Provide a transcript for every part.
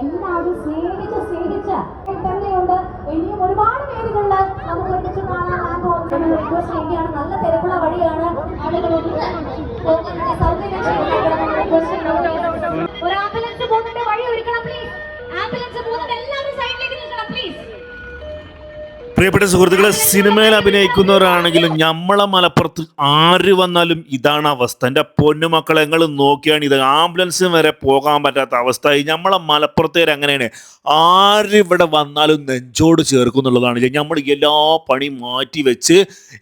എല്ലാവരും സ്നേഹിച്ച് സ്നേഹിച്ച് തന്നെയുണ്ട്. ഇനിയും ഒരുപാട് പേരുകളിൽ നമുക്ക് ഒരുമിച്ച് കാണാൻ റിക്വസ്റ്റ് ചെയ്യുകയാണ് നല്ല തിരക്കുള്ള വഴിയാണ്. പോകാൻ സൗകര്യം ചെയ്യുന്ന പ്രിയപ്പെട്ട സുഹൃത്തുക്കളെ സിനിമയിൽ അഭിനയിക്കുന്നവരാണെങ്കിലും നമ്മളെ മലപ്പുറത്ത് ആര് വന്നാലും ഇതാണ് അവസ്ഥ. എന്റെ പൊന്നുമക്കളെ നിങ്ങൾ നോക്കിയാണ് ഇത്. ആംബുലൻസിന് വരെ പോകാൻ പറ്റാത്ത അവസ്ഥ. ഈ ഞമ്മളെ മലപ്പുറത്തേര് അങ്ങനെയാണ് ഇവിടെ വന്നാലും നെഞ്ചോട് ചേർക്കും എന്നുള്ളതാണ്. നമ്മൾ എല്ലാ പണി മാറ്റി വെച്ച്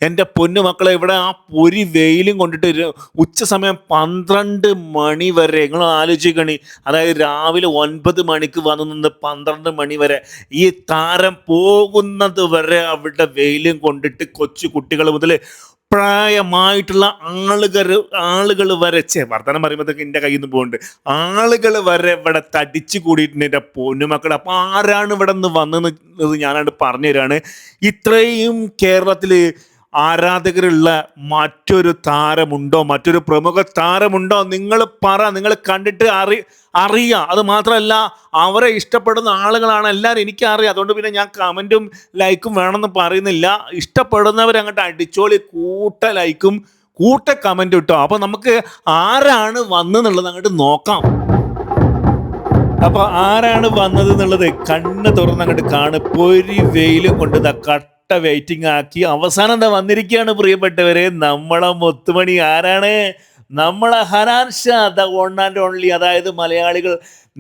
എന്റെ പൊന്നുമക്കളെ ഇവിടെ ആ പൊരി വെയിലും കൊണ്ടിട്ട് ഉച്ച സമയം പന്ത്രണ്ട് മണി വരെ നിങ്ങൾ ആലോചിക്കണി. അതായത് രാവിലെ ഒൻപത് മണിക്ക് വന്നു നിന്ന് പന്ത്രണ്ട് മണി വരെ ഈ താരം പോകുന്നത് വരെ അവിടെ വെയിലും കൊണ്ടിട്ട് കൊച്ചു കുട്ടികൾ മുതൽ പ്രായമായിട്ടുള്ള ആളുകൾ ആളുകൾ വരെ ചേ വർത്തമാനം പറയുമ്പോഴത്തേക്ക് എന്റെ കയ്യിൽ നിന്ന് പോകുന്നുണ്ട് ആളുകൾ വരെ ഇവിടെ തടിച്ചു കൂടിയിട്ടുണ്ട് എന്റെ പൊന്നുമക്കൾ അപ്പോൾ ആരാണ് ഇവിടെ നിന്ന് വന്നത് ഞാനാണ്ട് പറഞ്ഞു തരാണ്. ഇത്രയും കേരളത്തിൽ ആരാധകരുള്ള മറ്റൊരു താരമുണ്ടോ? മറ്റൊരു പ്രമുഖ താരമുണ്ടോ? നിങ്ങൾ പറ നിങ്ങൾ കണ്ടിട്ട് അറി അറിയാം. അത് മാത്രമല്ല അവരെ ഇഷ്ടപ്പെടുന്ന ആളുകളാണ് എല്ലാവരും എനിക്കറിയാം. അതുകൊണ്ട് പിന്നെ ഞാൻ കമന്റും ലൈക്കും വേണമെന്ന് പറയുന്നില്ല. ഇഷ്ടപ്പെടുന്നവരങ്ങോട്ട് അടിച്ചോളി കൂട്ട ലൈക്കും കൂട്ട കമന്റും ഇട്ടോ. അപ്പോൾ നമുക്ക് ആരാണ് വന്നെന്നുള്ളത് അങ്ങോട്ട് നോക്കാം. അപ്പോൾ ആരാണ് വന്നത് എന്നുള്ളത് കണ്ണ് തുറന്നങ്ങോട്ട് കാണും. പൊരി വെയിലും കൊണ്ട് ദാ കട്ട വെയിറ്റിംഗ് ആക്കി അവസാനം എന്താ വന്നിരിക്കുകയാണ് പ്രിയപ്പെട്ടവരെ. നമ്മളെ മുത്തുമണി ആരാണ്? നമ്മളെ Hanan Shah the one and only അതായത് മലയാളികൾ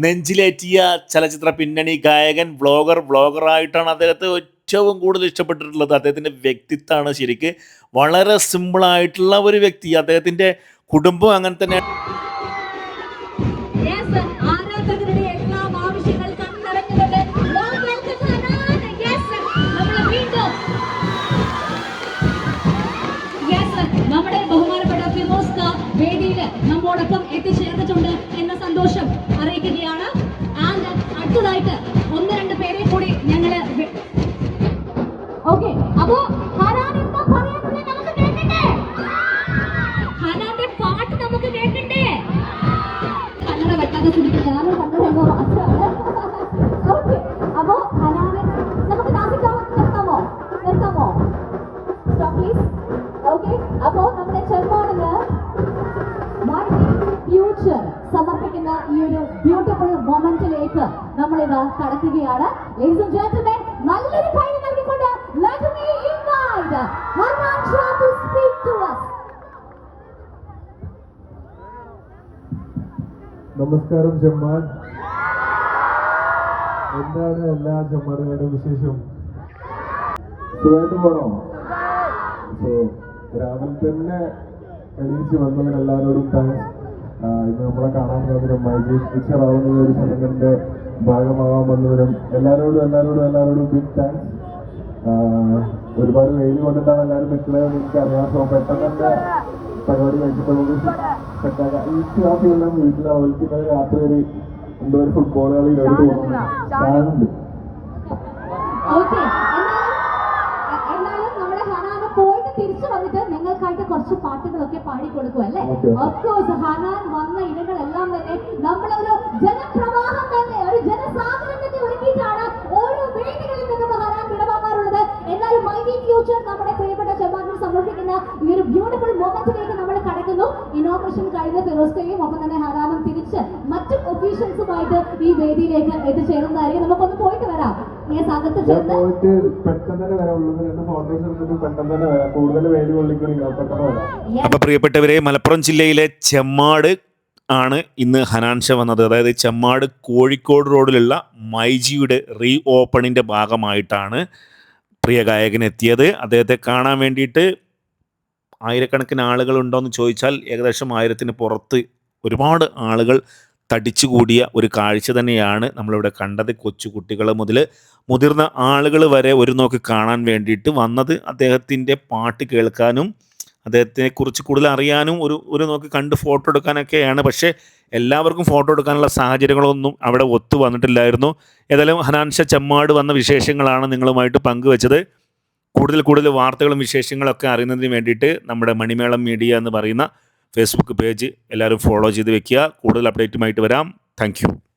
നെഞ്ചിലേറ്റിയ ചലച്ചിത്ര പിന്നണി ഗായകൻ വ്ളോഗർ വ്ളോഗറായിട്ടാണ് അദ്ദേഹത്തെ ഏറ്റവും കൂടുതൽ ഇഷ്ടപ്പെട്ടിട്ടുള്ളത്. അദ്ദേഹത്തിന്റെ വ്യക്തിത്വമാണ് ശരിക്ക് വളരെ സിമ്പിളായിട്ടുള്ള ഒരു വ്യക്തി. അദ്ദേഹത്തിന്റെ കുടുംബം അങ്ങനെ തന്നെ അപ്പോ നമ്മുടെ ചെറുപാടിന് ഫ്യൂച്ചർ സമർപ്പിക്കുന്ന ഈ ഒരു ബ്യൂട്ടിഫുൾ മൊമെന്റിലേക്ക് നമ്മളിത് കടക്കുകയാണ്. ലേഡീസ് ആൻഡ് ജെന്റിൽമെൻ നല്ലൊരു കൈ നൽകിക്കൊണ്ട് let me invite Hanan Shah to speak to us നമസ്കാരം ചെമ്മാൻ. എന്താണ് എല്ലാ ചെമ്മാടുകളുടെ വിശേഷം? സുഖമായിട്ട് പോണോ? സോ രാവിലെ തന്നെ എണീച്ച് വന്നവരെല്ലാവരോടും താങ്ക്സ് ഇന്ന് നമ്മളെ കാണാൻ വന്നവരും മൈജി ടീച്ചറാവുന്ന ഒരു ചടങ്ങിന്റെ ഭാഗമാവാൻ വന്നവരും എല്ലാവരോടും എല്ലാവരോടും എല്ലാവരോടും ബിഗ് താങ്ക്സ് ഒരുപാട് വെയിൽ കൊണ്ടിട്ടാണ് എല്ലാവരും നിൽക്കുന്നത് എനിക്കറിയാം. സോ പെട്ടെന്ന് തന്നെ പരിപാടി കഴിച്ചിട്ട് നമുക്ക് സെറ്റാക്കാം ഈ ക്ലാസ്സിലെല്ലാം വീട്ടിൽ അവർക്ക് രാത്രി ഒരു എന്തോ ഒരു ഫുട്ബോൾ കളി ഒരു കാണുന്നുണ്ട് കുറച്ച് പാട്ടുകളൊക്കെ പാടിക്കൊടുക്കും അല്ലേ. ഓഫ്കോഴ്സ് ഹനാൻ വന്ന ഇനങ്ങളെല്ലാം തന്നെ നമ്മളൊരു ജനപ്രവാഹം തന്നെ ഒരു ജനസാഗരം തന്നെ ഒരുക്കിയിട്ടാണ് ഓരോ വേദികളിൽ നിന്നും ഹനാൻ വിടവാങ്ങാറുള്ളത്. എന്നാലും മൈ ഫ്യൂച്ചർ നമ്മുടെ പ്രിയപ്പെട്ട ചെമ്മാറിന് സമർപ്പിക്കുന്ന ഈ ഒരു ബ്യൂട്ടിഫുൾ മൊമെന്റിലേക്ക് നമ്മൾ കടക്കുന്നു. ഇനോഗ്രേഷൻ കഴിഞ്ഞ ഫിറോസ്കയും ഒപ്പം തന്നെ ഹനാനും തിരിച്ച് മറ്റു ഒഫീഷ്യൽസുമായിട്ട് ഈ വേദിയിലേക്ക് എത്തിച്ചേരുന്നതായിരിക്കും. നമുക്കൊന്ന് പോയിട്ട് വരാം. പോയിട്ട് പെട്ടെന്ന് തന്നെ വരാം ഉള്ളത് രണ്ട് ഫോട്ടോസ് എടുത്തിട്ട് പെട്ടെന്ന് തന്നെ വരാം. കൂടുതൽ വെയിൽ കൊള്ളിക്കണില്ല. പെട്ടെന്ന് വരാം. അപ്പൊ പ്രിയപ്പെട്ടവരെ മലപ്പുറം ജില്ലയിലെ ചെമ്മാട് ആണ് ഇന്ന് ഹനാൻഷ വന്നത്. അതായത് ചെമ്മാട് കോഴിക്കോട് റോഡിലുള്ള മൈജിയുടെ റീ ഓപ്പണിന്റെ ഭാഗമായിട്ടാണ് പ്രിയ ഗായകൻ എത്തിയത്. അദ്ദേഹത്തെ കാണാൻ വേണ്ടിയിട്ട് ആയിരക്കണക്കിന് ആളുകൾ ഉണ്ടോയെന്ന് ചോദിച്ചാൽ ഏകദേശം ആയിരത്തിന് പുറത്ത് ഒരുപാട് ആളുകൾ തടിച്ചുകൂടിയ ഒരു കാഴ്ച തന്നെയാണ് നമ്മളിവിടെ കണ്ടത് കൊച്ചു കുട്ടികൾ മുതൽ മുതിർന്ന ആളുകൾ വരെ ഒരു നോക്ക് കാണാൻ വേണ്ടിയിട്ട് വന്നത്. അദ്ദേഹത്തിന്റെ പാട്ട് കേൾക്കാനും അദ്ദേഹത്തെക്കുറിച്ച് കൂടുതൽ അറിയാനും ഒരു ഒരു നോക്ക് കണ്ട് ഫോട്ടോ എടുക്കാനൊക്കെയാണ്. പക്ഷേ എല്ലാവർക്കും ഫോട്ടോ എടുക്കാനുള്ള സാഹചര്യങ്ങളൊന്നും അവിടെ ഒത്തു വന്നിട്ടില്ലായിരുന്നു. ഏതായാലും ഹനാൻഷ ചെമ്മാട് വന്ന വിശേഷങ്ങളാണ് നിങ്ങളുമായിട്ട് പങ്കുവച്ചത്. കൂടുതൽ കൂടുതൽ വാർത്തകളും വിശേഷങ്ങളൊക്കെ അറിയുന്നതിന് വേണ്ടിയിട്ട് നമ്മുടെ മണിമേളം മീഡിയ എന്ന് പറയുന്ന ഫേസ്ബുക്ക് പേജ് എല്ലാവരും ഫോളോ ചെയ്ത് വെക്കുക. കൂടുതൽ അപ്ഡേറ്റുമായിട്ട് വരാം. താങ്ക്